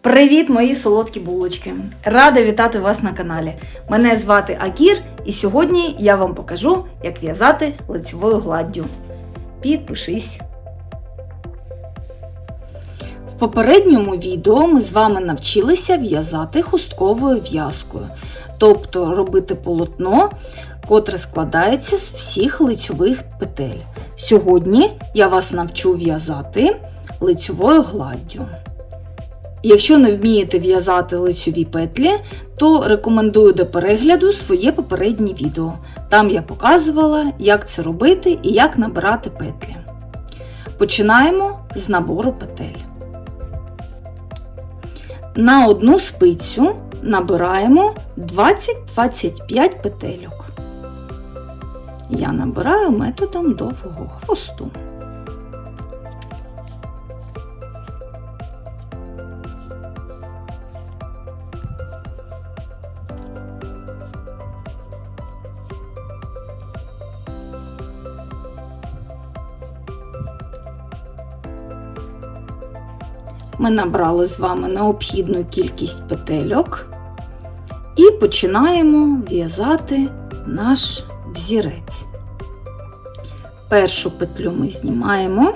Привіт, мої солодкі булочки! Рада вітати вас на каналі. Мене звати Акір, і сьогодні я вам покажу, як в'язати лицевою гладдю. Підпишись. В попередньому відео ми з вами навчилися в'язати хустковою в'язкою, тобто робити полотно, котре складається з всіх лицьових петель. Сьогодні я вас навчу в'язати лицьовою гладдю. Якщо не вмієте в'язати лицьові петлі, то рекомендую до перегляду своє попереднє відео. Там я показувала, як це робити і як набирати петлі. Починаємо з набору петель. На одну спицю набираємо 20-25 петельок. Я набираю методом довгого хвосту. Ми набрали з вами необхідну кількість петельок і починаємо в'язати наш взірець. Першу петлю ми знімаємо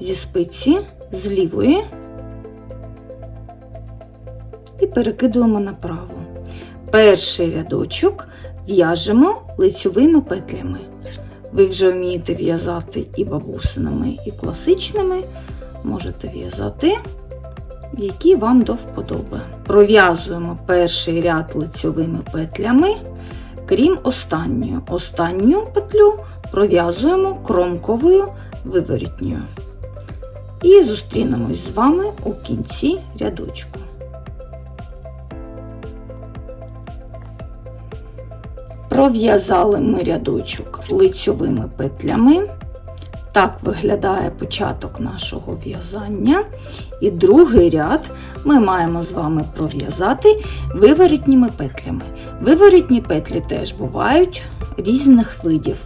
зі спиці з лівої і перекидуємо направо. Перший рядочок в'яжемо лицьовими петлями. Ви вже вмієте в'язати і бабусинами, і класичними. Можете в'язати які вам до вподоби. Пров'язуємо перший ряд лицьовими петлями, крім останньої. Останню петлю пров'язуємо кромковою виворітньою. І зустрінемось з вами у кінці рядочку. Пров'язали ми рядочок лицьовими петлями. Так виглядає початок нашого в'язання. І другий ряд ми маємо з вами пров'язати виворітніми петлями. Виворітні петлі теж бувають різних видів.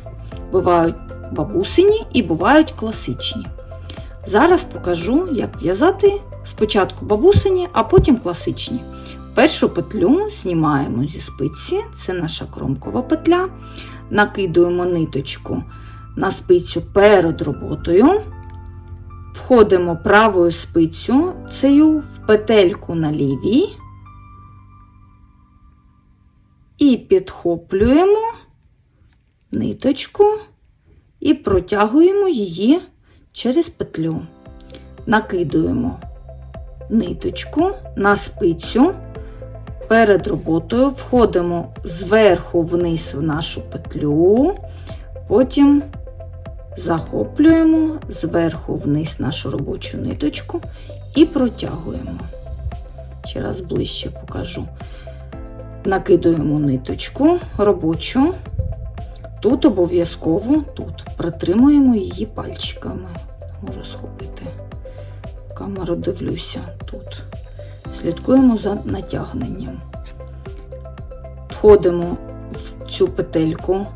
Бувають бабусині і бувають класичні. Зараз покажу, як в'язати спочатку бабусині, а потім класичні. Першу петлю знімаємо зі спиці, це наша кромкова петля, накидуємо ниточку на спицю перед роботою. Входимо правою спицю цею в петельку на лівій і підхоплюємо ниточку і протягуємо її через петлю. Накидуємо ниточку на спицю. Перед роботою входимо зверху вниз в нашу петлю, потім захоплюємо зверху вниз нашу робочу ниточку і протягуємо. Ще раз ближче покажу. Накидуємо ниточку робочу. Тут обов'язково тут притримуємо її пальчиками. Можу схопити. Камеру дивлюся тут. Слідкуємо за натягненням. Входимо в цю петельку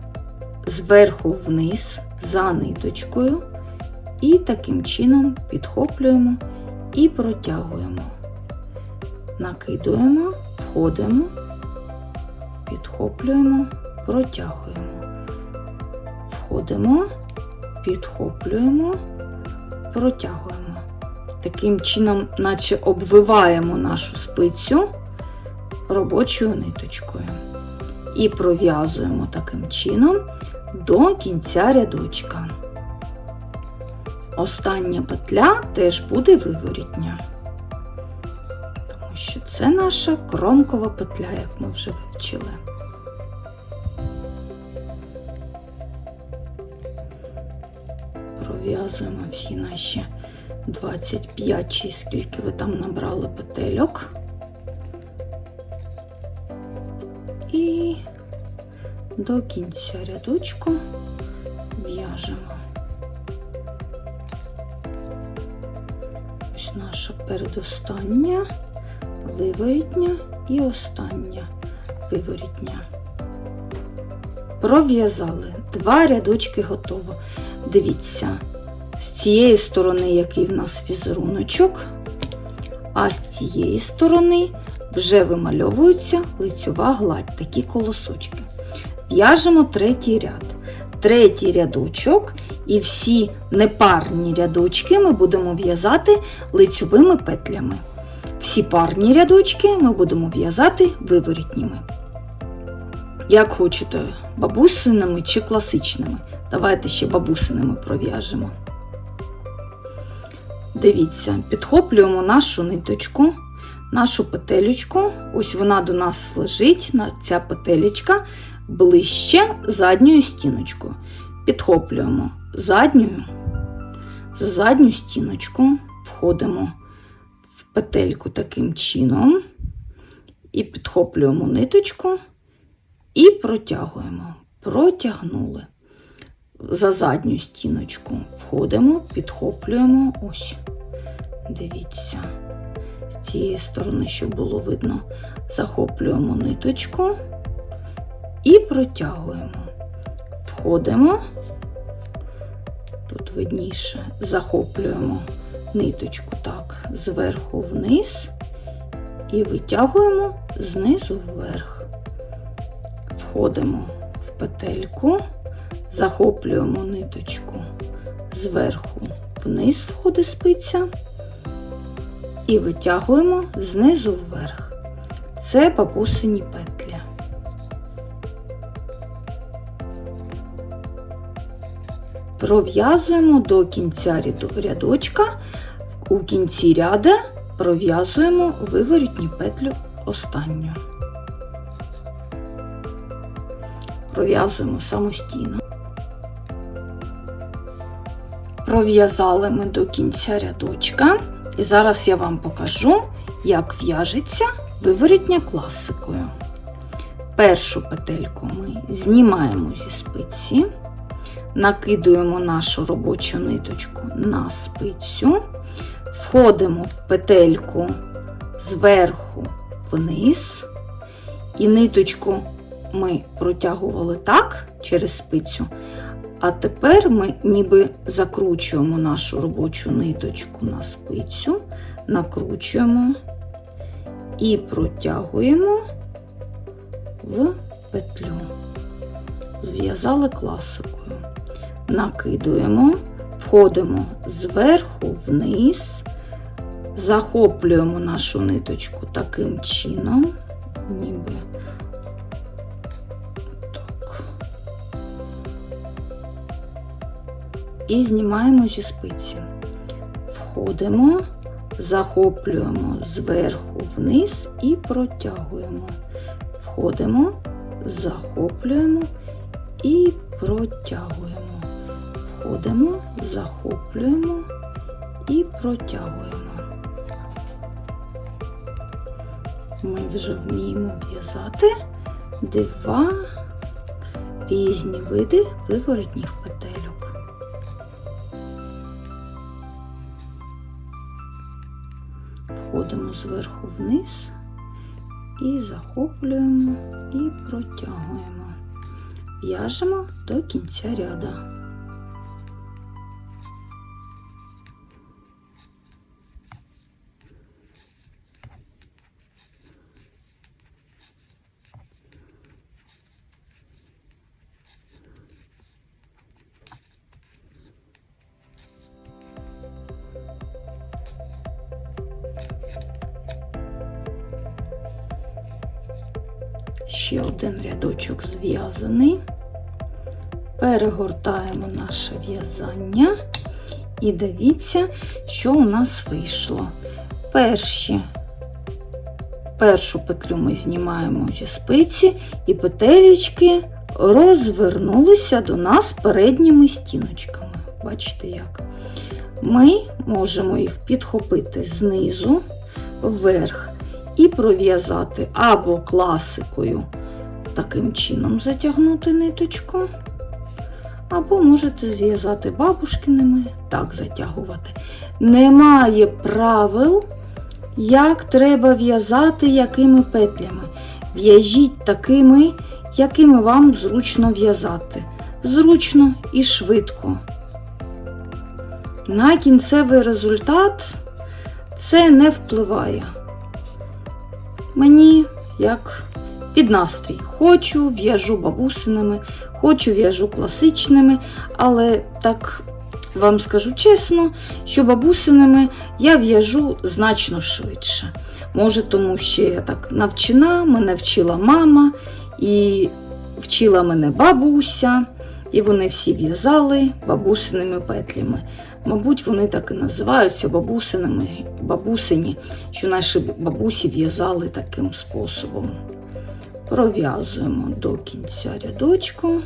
зверху вниз за ниточкою і таким чином підхоплюємо і протягуємо. Накидуємо, входимо, підхоплюємо, протягуємо. Входимо, підхоплюємо, протягуємо. Таким чином, наче обвиваємо нашу спицю робочою ниточкою. І пров'язуємо таким чином до кінця рядочка. Остання петля теж буде виворітня, тому що це наша кромкова петля, як ми вже вивчили. Пров'язуємо всі наші 25 чи скільки ви там набрали петельок. До кінця рядочку в'яжемо. Ось наша передостання, виворітня і остання виворітня. Пров'язали два рядочки готово. Дивіться, з цієї сторони, який в нас візеруночок, а з цієї сторони вже вимальовується лицьова гладь, такі колосочки. В'яжемо третій ряд. Третій рядочок і всі непарні рядочки ми будемо в'язати лицьовими петлями. Всі парні рядочки ми будемо в'язати виворітніми. Як хочете, бабусиними чи класичними. Давайте ще бабусиними пров'яжемо. Дивіться, підхоплюємо нашу ниточку, нашу петелечку. Ось вона до нас лежить, ця петелечка ближче задньою стіночкою. Підхоплюємо задньою, за задню стіночку, входимо в петельку таким чином і підхоплюємо ниточку і протягуємо. Протягнули. За задню стіночку входимо, підхоплюємо ось. Дивіться, з цієї сторони, щоб було видно, захоплюємо ниточку і протягуємо. Входимо, тут видніше, захоплюємо ниточку так, зверху вниз і витягуємо знизу вверх. Входимо в петельку, захоплюємо ниточку зверху вниз входить спиця і витягуємо знизу вверх. Це бабусині петлі. Пров'язуємо до кінця рядочка. У кінці ряда пров'язуємо виворітню петлю останню. Пров'язуємо самостійно. Пров'язали ми до кінця рядочка. І зараз я вам покажу, як в'яжеться виворітня класикою. Першу петельку ми знімаємо зі спиці, накидуємо нашу робочу ниточку на спицю, входимо в петельку зверху вниз, і ниточку ми протягували так через спицю. А тепер ми ніби закручуємо нашу робочу ниточку на спицю, накручуємо і протягуємо в петлю. Зв'язали класикою. Накидуємо, входимо зверху вниз, захоплюємо нашу ниточку таким чином, ніби так. І знімаємо зі спиці. Входимо, захоплюємо зверху вниз і протягуємо. Входимо, захоплюємо і протягуємо. Входимо, захоплюємо і протягуємо. Ми вже вміємо в'язати два різні види виворотніх петельок. Входимо зверху вниз і захоплюємо і протягуємо. В'яжемо до кінця ряда. Ще один рядочок зв'язаний. Перегортаємо наше в'язання і дивіться, що у нас вийшло. Перші, першу петлю ми знімаємо зі спиці, і петелечки розвернулися до нас передніми стіночками. Бачите як? Ми можемо їх підхопити знизу вверх і пров'язати або класикою, таким чином затягнути ниточку, або можете зв'язати бабушкиними, так затягувати. Немає правил, як треба в'язати якими петлями. В'яжіть такими, якими вам зручно в'язати. Зручно і швидко. На кінцевий результат це не впливає. Мені як під настрій. Хочу, в'яжу бабусинами, хочу, в'яжу класичними, але так вам скажу чесно, що бабусинами я в'яжу значно швидше. Може, тому що я так навчена, мене вчила мама і вчила мене бабуся, і вони всі в'язали бабусиними петлями. Мабуть, вони так і називаються бабусинами, бабусині, що наші бабусі в'язали таким способом. Пров'язуємо до кінця рядочку.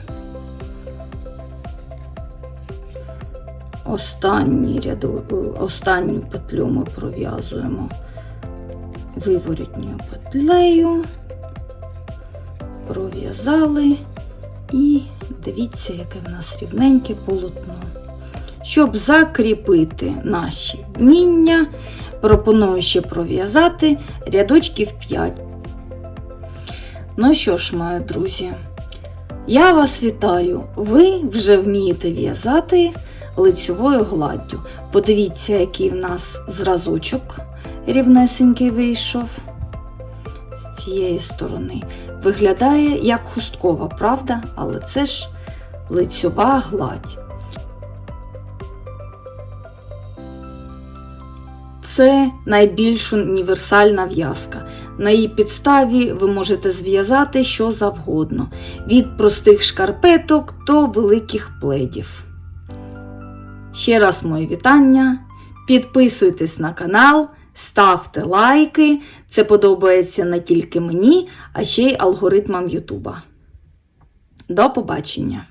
Останній ряду, е, останню петлю ми пров'язуємо виворітньою петлею, пров'язали і дивіться, яке в нас рівненьке полотно. Щоб закріпити наші вміння, пропоную ще пров'язати рядочків 5. Ну що ж, мої друзі, я вас вітаю! Ви вже вмієте в'язати лицьовою гладдю. Подивіться, який в нас зразочок рівнесенький вийшов з цієї сторони. Виглядає як хусткова, правда? Але це ж лицьова гладь. Це найбільш універсальна в'язка. На її підставі ви можете зв'язати що завгодно, від простих шкарпеток до великих пледів. Ще раз моє вітання. Підписуйтесь на канал, ставте лайки. Це подобається не тільки мені, а ще й алгоритмам Ютуба. До побачення!